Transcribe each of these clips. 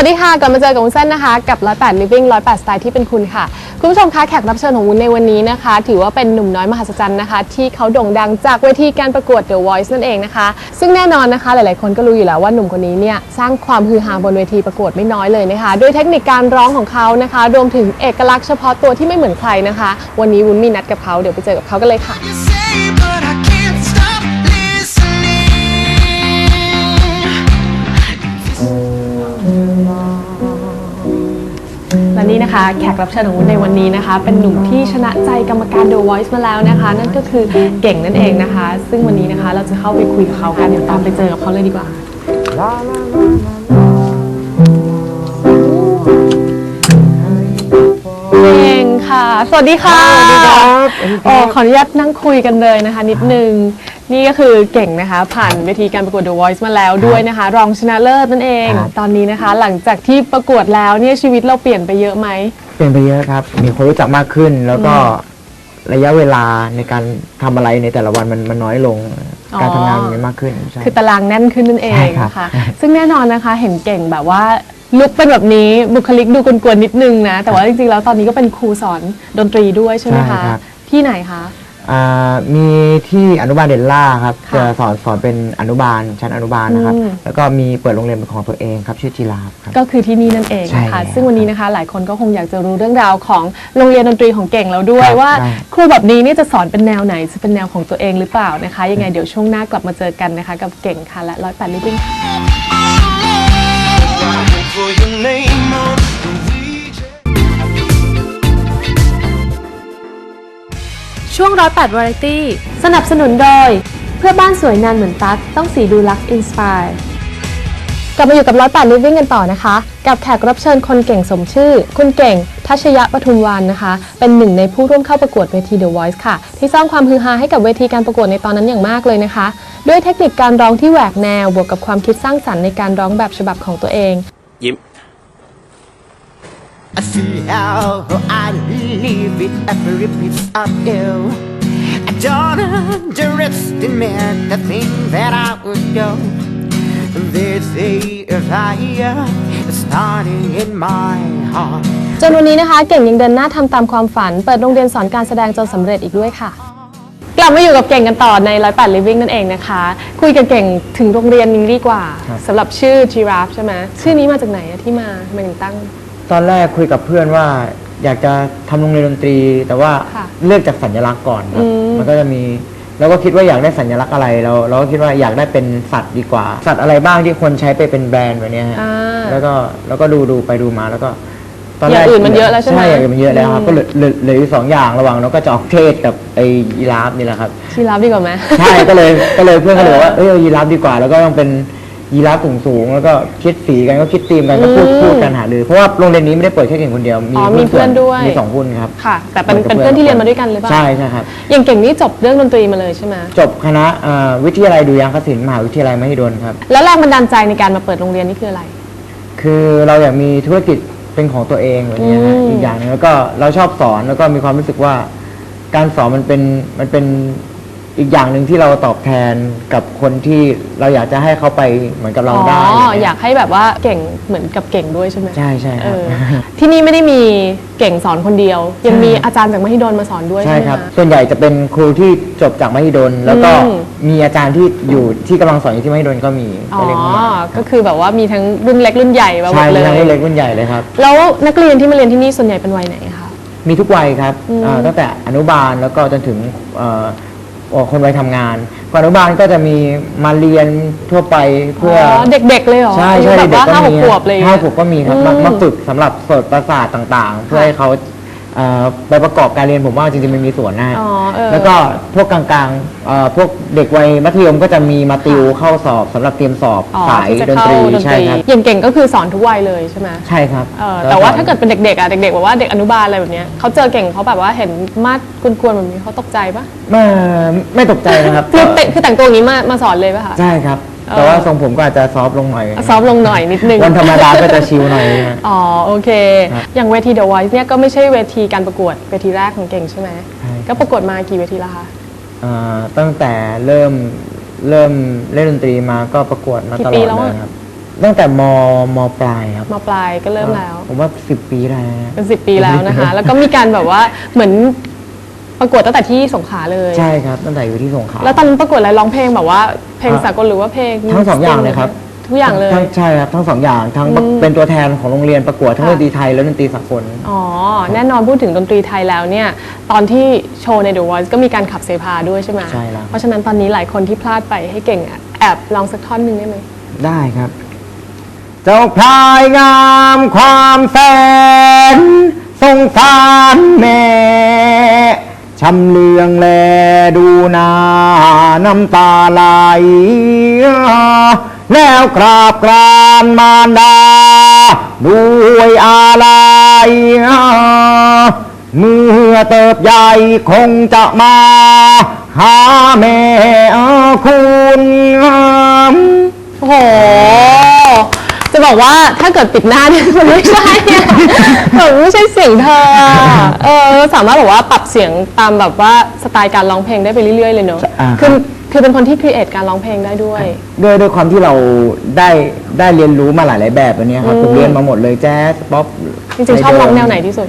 วัสดีค่ะ กลับมาเจอกับวุ้นเส้นนะคะ กับ 108 Living 108 Style ที่เป็นคุณค่ะ คุณผู้ชมคะแขกรับเชิญของวุ้นในวันนี้นะคะ ถือว่าเป็นหนุ่มน้อยมหัศจรรย์นะคะ ที่เขาโด่งดังจากเวทีการประกวด The Voice นั่นเองนะคะ ซึ่งแน่นอนนะคะหลายๆ คนก็รู้อยู่แล้วว่าหนุ่มคนนี้เนี่ยสร้างความฮือฮาบนเวทีประกวดไม่น้อยเลยนะคะด้วยเทคนิคการร้องของเขานะคะ รวมถึงเอกลักษณ์เฉพาะตัวที่ไม่เหมือนใครนะคะ วันนี้วุ้นมีนัดกับเขาเดี๋ยวไปเจอกับเขากันเลยค่ะ นี่นะคะ แขกรับเชิญของวุ้นในวันนี้นะคะ เป็นหนุ่มที่ชนะใจกรรมการ The Voice มาแล้วนะคะ นั่นก็คือเก่งนั่นเองนะคะ ซึ่งวันนี้นะคะเราจะเข้าไปคุยกับเขากันเดี๋ยวตามไปเจอกับเขาเลยดีกว่า เก่งค่ะ สวัสดีค่ะ สวัสดีครับ โอ้ขออนุญาตนั่งคุยกันเลยนะคะ นิดนึง นี่ก็คือเก่งนะคะ ผ่านเวทีการประกวด The Voice มาแล้วด้วยนะคะ รองชนะเลิศนั่นเอง ครับ ตอนนี้นะคะ หลังจากที่ประกวดแล้วเนี่ยชีวิตเราเปลี่ยนไปเยอะไหม เปลี่ยนไปเยอะครับ มีคนรู้จักมากขึ้น แล้วก็ระยะเวลาในการทำอะไรในแต่ละวันมันมันน้อยลง อ๋อ การทำงานมันมากขึ้นใช่ คือตารางแน่นขึ้นนั่นเองใช่ครับนะคะซึ่งแน่นอนนะคะเห็นเก่งแบบว่าลุกเป็นแบบนี้บุคลิกดูกวนๆนิดนึงนะ แต่ว่าจริงๆแล้วตอนนี้ก็เป็นครูสอนดนตรีด้วยใช่ไหมคะที่ไหนคะ อ่ามีที่อนุบาลเดลล่าครับค่ะจะสอนสอนเป็นอนุบาลชั้นอนุบาลนะครับ อืม แล้วก็มีเปิดโรงเรียนเป็นของตัวเองครับ ชื่อจีราฟครับ ก็คือที่นี่นั่นเองใช่นะคะแล้วซึ่งวันนี้นะคะหลายคนก็คงอยากจะรู้เรื่องราวของโรงเรียนดนตรีของเก่งแล้วด้วย ครับว่าได้ ครูแบบนี้เนี่ยจะสอนเป็นแนวไหนจะเป็นแนวของตัวเองหรือเปล่านะคะ ยังไงเดี๋ยวช่วงหน้ากลับมาเจอกันนะคะ กับเก่งค่ะและร้อยแปดลิฟวิ่ง For your name on ช่วงร้อยแปดวาไรตี้สนับสนุนโดย เพื่อบ้านสวยนานเหมือนตั๊กต้องสีดูลักซ์อินสปายกลับมาอยู่กับร้อยแปดลิฟวิ่งกันต่อนะคะ กับแขกรับเชิญคนเก่งสมชื่อ คุณเก่ง ทัชยะปทุมวานนะคะ เป็นหนึ่งในผู้ร่วมเข้าประกวดเวที The Voice ค่ะ ที่สร้างความฮือฮาให้กับเวทีการประกวดในตอนนั้นอย่างมากเลยนะคะ ด้วยเทคนิคการร้องที่แหวกแนวบวกกับความคิดสร้างสรรค์ในการร้องแบบฉบับของตัวเอง ยิ้ม I see how I leave it every piece of you. I don't underestimate the thing that I would do. There's a fire starting in my heart. จนวันนี้นะคะเก่งยังเดินหน้าทำตามความฝัน เปิดโรงเรียนสอนการแสดงจนสำเร็จอีกด้วยค่ะ กลับมาอยู่กับเก่งกันต่อในร้อยแปด living นั่นเองนะคะ คุยกับเก่งถึงโรงเรียนนี้ดีกว่าครับสำหรับชื่อ giraffe ใช่ไหมชื่อนี้มาจากไหนอะที่มาทำไมถึงตั้ง ตอนแรกคุยกับเพื่อนว่า อยากจะทำโรงเรียนดนตรี แต่ว่าค่ะเลือกจากสัญลักษณ์ก่อนครับ อืม มันก็จะมีเราก็คิดว่าอยากได้สัญลักษณ์อะไรเราเราก็คิดว่าอยากได้เป็นสัตว์ดีกว่า สัตว์อะไรบ้างที่คนใช้ไปเป็นแบรนด์แบบเนี้ยฮะ อ่า แล้วก็แล้วก็ดูดูไปดูมาแล้วก็อย่างอื่นมันเยอะแล้วใช่ไหมใช่อย่างอื่นมันเยอะแล้วครับอืม ก็เหลือเหลือเหลืออยู่สองอย่างระหว่างนกกระจอกเทศกับไอ้ยีราฟนี่แหละครับ giraffe ดีกว่าไหม ใช่ก็เลยก็เลยเพื่อนก็เลยบอกว่าเอ้ยเอายีราฟดีกว่า แล้วก็ต้องเป็น ยีราฟสูงสูงๆแล้วก็คิดสีกันก็คิดธีมกันก็พูดอืมพูดกันหารือเพราะว่าโรงเรียนนี้ไม่ได้เปิดแค่เก่งคนเดียวอ๋อมีเพื่อนด้วย มีสองคนครับค่ะ แต่เป็นเป็นเพื่อนที่เรียนมาด้วยกันหรือเปล่าใช่ใช่ครับ อย่างเก่งนี่จบเรื่องดนตรีมาเลยใช่ไหมจบคณะเอ่อวิทยาลัยดุริยางคศิลป์มหาวิทยาลัยมหิดลครับ แล้วแรงบันดาลใจในการมาเปิดโรงเรียนนี่คืออะไร คือเราอยากมีธุรกิจเป็นของตัวเองแบบนี้ฮะอืม อีกอย่างหนึงแล้วก็เราชอบสอนแล้วก็มีความรู้สึกว่า การสอนมันเป็นมันเป็น อีกอย่างหนึ่งที่เราตอบแทนกับคนที่เราอยากจะให้เขาไปเหมือนกับเราอ๋อได้ะไรเงี้อยากให้แบบว่าเก่งเหมือนกับเก่งด้วยใช่ไหมใช่ใช่คเอรับอที่นี่ไม่ได้มีเก่งสอนคนเดียว ยังมีอาจารย์จากมหิดลมาสอนด้วยใช่ใช่ไหมครับคะส่วนใหญ่จะเป็นครูที่จบจากมหิดลแล้วก็อืมมีอาจารย์ที่อยู่ที่กำลังสอนอยู่ที่มหิดลก็มีอ๋อก็เรียนเข้ามาก็คือแบบว่ามีทั้งรุ่นเล็กรุ่นใหญ่มาหมใช่ดเลมียทั้งรุ่นเล็กรุ่นใหญ่เลยครับแล้วนักเรียนที่มาเรียนที่นี่ส่วนใหญ่เป็นวัยไหนคะมีทุกวัยครับอืมอ่าตั้งแต่อนุบาลแล้วก็จนถึงเอ่อเอ่อ คนวัยทำงานก่อนอนุบาลก็จะมีมาเรียนทั่วไปเพื่ออเด็กๆเลยเหรอใช่อายุใช่แบบเด็กว่าๆก็ห้าหมีกขวบเลย ห้าขวบก็มีครับมาอืม มาฝึกสำหรับเปิดประสาทต่าง ๆ เพื่อให้เขา เอ่อไปประกอบการเรียนผมว่าจริงๆมันมีส่วนนะฮะอ๋อเออ แล้วก็พวกกลางๆเอ่อพวกเด็กวัยมัธยมก็จะมีมาติวเข้าสอบสำหรับเตรียมสอบอ๋อสายที่จะดนเข้าตรีดนใช่ตรีครับ อย่างเก่งก็คือสอนทุกวัยเลยใช่ไหมใช่ครับเออล้แต่ว่าสอนถ้าเกิดเป็นเด็กๆอะเด็กๆแบบว่าเด็กอนุบาลอะไรแบบเนี้ยเขาเจอเก่งเขาแบบว่าเห็นมาดกวนๆแบบนี้เขาตกใจปะไม่ไม่ตกใจนะครับ คือแต่คือแต่งตัวอย่างนี้มามาสอนเลยปะคะ ใช่ครับเออ แต่ว่าทรงผมก็อาจจะซอฟต์ลงหน่อยซอฟต์ลงหน่อยนิดนึงวันธรรมดาก็จะชิลหน่อยนะฮะอ๋อโอเคครับอย่างเวที The Voice เนี่ยก็ไม่ใช่เวทีการประกวดเวทีแรกของเก่งใช่ไหมใช่ครับก็ประกวดมากี่เวทีแล้วคะอ่าตั้งแต่เริ่มเริ่มเล่นดนตรีมาก็ประกวดมากี่ตลปีอดแล้วเลอะยครับตั้งแต่มมปลายครับมาปลายก็เริ่มแล้ว ผมว่าสิบปีได้นะเป็นสิบปีแล้วนะคะ แล้วก็มีการแบบว่าเหมือน ประกวดตั้งแต่ที่สงขลาเลย ใช่ครับตั้งแต่อยู่ที่สงขลาแล้วตอนนั้นประกวดอะไรร้องเพลงแบบว่าเพลงครับสากลหรือว่าเพลงทั้งสองอย่างเลยครับทุกอย่างเลยทั้ใช่ครับทั้งสองอย่างทั้งอืมเป็นตัวแทนของโรงเรียนประกวดทั้งค่ะดนตรีไทยและดนตรีสากลอ๋อแน่นอนพูดถึงดนตรีไทยแล้วเนี่ยตอนที่โชว์ใน The Voice ก็มีการขับเสพาด้วยใช่ไหมใช่แล้วเพราะฉะนั้นตอนนี้หลายคนที่พลาดไปให้เก่งอะแอบลองสักท่อนหนึ่งได้ไหมได้ครับ เจ้าพลายงามความแสนสงสารแม่ ชำเลืองแลดูนาน้ำตาไหลแล้วกราบกรานมารดาด้วยอาลัยเมื่อเติบใหญ่คงจะมา หาแม่คุณโอ้โห จะบอกว่าถ้าเกิดปิดหน้าเนี่ยมันไม่ใช่อะแบบไม่ใช่เสียงเธออะเออสามารถแบบว่าปรับเสียงตามแบบว่าสไตล์การร้องเพลงได้ไปเรื่อยๆเลยเนอะอ่าคือคือเป็นคนที่ครีเอทการร้องเพลงได้ด้วย ด้วยด้วยความที่เราได้ได้เรียนรู้มาหลายๆแบบอันเนี้ยครับอืมผมเรียนมาหมดเลยแจ๊สป๊อปจริงๆชอบร้องแนวไหนที่สุด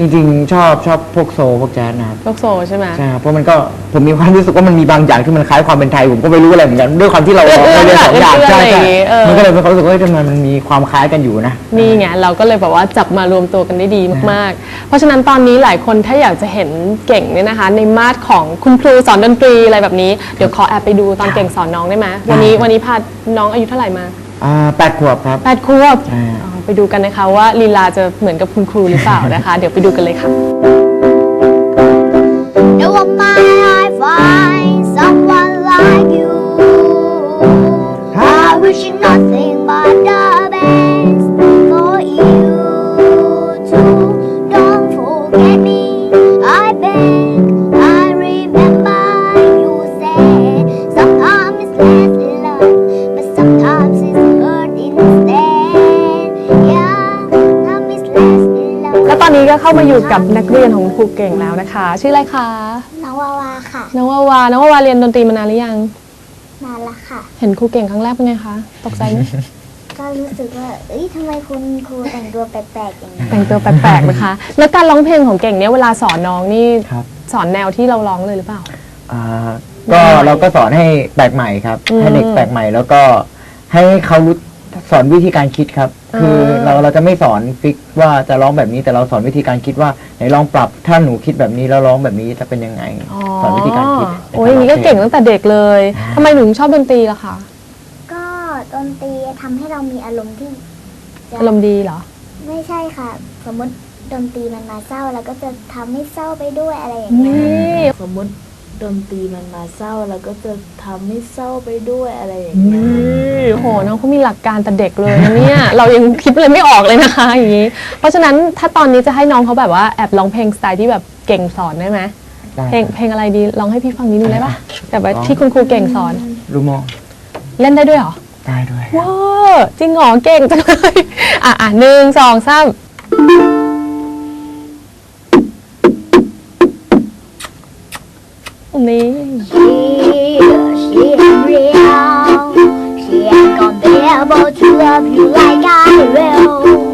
จริงๆ ชอบชอบพวกโซลพวกแจ๊สนะครับโลกโซใช่ไหม ใช่ครับเพราะมันก็ผมมีความรู้สึกว่ามันมีบางอย่างที่มันคล้ายความเป็นไทยผมก็ไม่รู้อะไรเหมือนกันด้วยความที่เราเอื้อนๆเราเรียนสองอย่างเอื้อนๆใช่อะไรอใช่ย่างงี้เออ มันก็เลยเป็นความรู้สึกว่าเฮ้ยทำไมมันมีความคล้ายกันอยู่นะ นี่ไงเราก็เลยแบบว่าจับมารวมตัวกันได้ดีมากๆ เพราะฉะนั้นตอนนี้หลายคนถ้าอยากจะเห็นเก่งเนี่ยนะคะ ในมาดของคุณครูสอนดนตรีอะไรแบบนี้ เดี๋ยวขอแอบไปดูตอนเก่งสอนน้องได้ไหมวันนี้วันนี้พาน้องอายุเท่าไหร่มา อ่าแปดขวบครับ แปดขวบใช่ อ๋อไปดูกันนะคะว่าลีลาจะเหมือนกับคุณครูหรือเปล่านะคะ เดี๋ยวไปดูกันเลยค่ะ No one might find someone like you. I wish you nothing but the เข้ามาอยู่กับนักเรียนของครูเก่งแล้วนะคะ ชื่ออะไรคะน้องวาวาค่ะ น้องวาวาน้องวาวาเรียนดนตรีมานานหรือยัง นานละค่ะ เห็นครูเก่งครั้งแรกเป็นไงคะตกใจไหมก็รู้สึกว่า เอ้ยทำไมคุณครูแต่งตัวแปลกๆอย่างนี้แต่งตัวแปลกๆนะคะ แล้วการร้องเพลงของเก่งเนี่ยเวลาสอนน้องนี่ครับสอนแนวที่เราร้องเลยหรือเปล่า อ่าก็เราก็สอนให้แปลกใหม่ครับอืมให้เด็กแปลกใหม่แล้วก็ให้เขารู้สอนวิธีการคิดครับ คืออาเราเราจะไม่สอนฟิกว่าจะร้องแบบนี้แต่เราสอนวิธีการคิดว่าไหนลองปรับถ้าหนูคิดแบบนี้แล้วร้องแบบนี้จะเป็นยังไง สอนวิธีการคิดในโอ้ยอย่างนี้ก็ารร้เก่งพลตั้งแต่เด็กเลยทำไมหนูถึงชอบดนตรีล่ะคะก็ดนตรีทำให้เรามีอารมณ์ที่จะอารมณ์ดีเหรอ ไม่ใช่ค่ะ สมมติดนตรีมันมาเศร้าเราก็จะทำให้เศร้าไปด้วยอะไรอย่างเงี้ยนี่สมมติ ดนตรีมันมาเศร้าเราก็จะทำให้เศร้าไปด้วยอะไรอย่างเงี้ยนี่โหน้องเขามีหลักการแต่เด็กเลยนะเนี่ย เรายังคิดอะไรไม่ออกเลยนะคะอย่างนี้ เพราะฉะนั้นถ้าตอนนี้จะให้น้องเขาแบบว่าแอบร้องเพลงสไตล์ที่แบบเก่งสอนได้ไหมได้เพลงเพลงอะไรดีลองให้พี่ฟังนิดนึงได้ปะแบบว่าลองที่คุณครูเก่งสอน รู้มองเล่นได้ด้วยเหรอได้ด้วยว้าวจริงเหรอเก่งจังเลย อะอะหนึ่งสองสาม Nee. She real. She ain't gonna be able to love you like I will.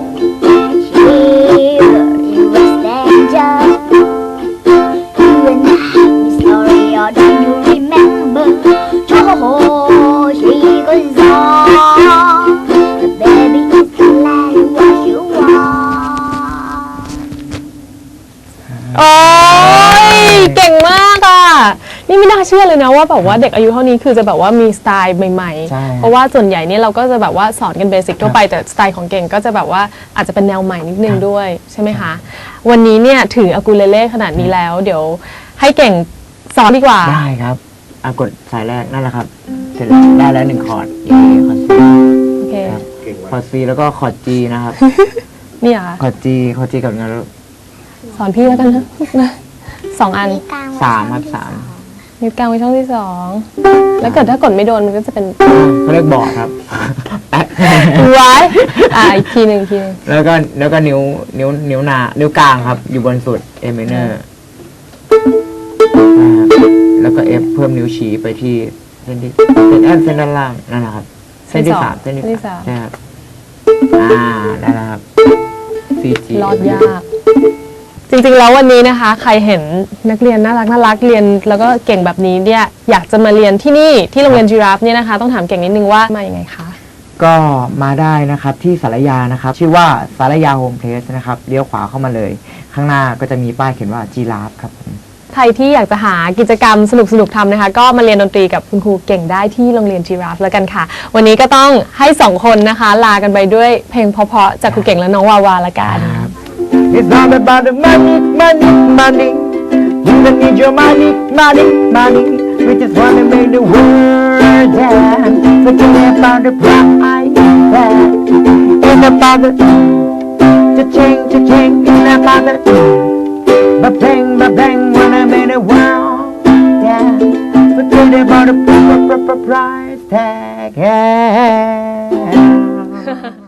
เชื่อเลยนะว่าแบบว่าเด็กอายุเท่านี้คือจะแบบว่ามีสไตล์ใหม่ใช่ ๆ เพราะว่าส่วนใหญ่เนี่ยเราก็จะแบบว่าสอนกันเบสิกทั่วไปแต่สไตล์ของเก่งก็จะแบบว่าอาจจะเป็นแนวใหม่นิดนึงด้วยใช่ไหมคะ วันนี้เนี่ยถืออากูเลเล่ขนาดนี้แล้ว เดี๋ยวให้เก่งสอนดีกว่า ได้ครับอากดสายแรกนั่นแหละครับ เสร็จแล้วได้แล้วหนึ่งคอร์ด A คอร์ด C โอเคครับคอร์ด C แล้วก็คอร์ด G นะครับ นี่เหรอคะคอร์ด G คอร์ด G กับงานสอนพี่แล้วกันนะ สองอันมีกลางไว้สามครับช่องที่สาม นิ้วกลางไว้ช่องที่สองแล้วเกิดถ้ากดไม่โดนมันก็จะเป็นเขาเรียกบอร์ดครับ ไว้อ่าอีกทีหนึ่งอีกทีหนึ่งแล้วก็แล้วก็นิ้วนิ้วนิ้วนา นิ้วกลางครับ อยู่บนสุด A minor อ่าแล้วก็ F เพิ่มนิ้วชี้ไปที่เส้นที่เส้นแอนเส้นด้านล่างนั่นแหละครับ เส้นที่เส้นสองสามเส้นเส้นที่ที่สาสามมใช่ครับอ่าได้แล้วครับ CG รอดยาก จริงๆแล้ววันนี้นะคะ ใครเห็นนักเรียนน่ารักน่ารักเรียน แล้วก็เก่งแบบนี้เนี่ยอยากจะมาเรียนที่นี่ที่โรงเรียนจีราฟเนี่ยนะคะ ต้องถามเก่งนิดนึงว่ามาอย่างไงคะก็มาได้นะครับที่สารยานะครับ ชื่อว่าสารยาโฮมเพลสนะครับเลี้ยวขวาเข้ามาเลย ข้างหน้าก็จะมีป้ายเขียนว่าจีราฟครับผมใครที่อยากจะหากิจกรรมสนุกๆทำนะคะ ก็มาเรียนดนตรีกับคุณครูเก่งได้ที่โรงเรียนจีราฟแล้วกันค่ะ วันนี้ก็ต้องให้สองคนนะคะ ลากันไปด้วยเพลงเพราะๆจากครูเก่งและน้องวาวาละกัน It's all about the money, money, money. You don't need your money, money, money. We just wanna make the world dance. Forget about the price tag. It's about the cha-ching, cha-ching. It's about the ba-bang, ba-bang. Wanna make the world dance. Forget about the price tag. Yeah.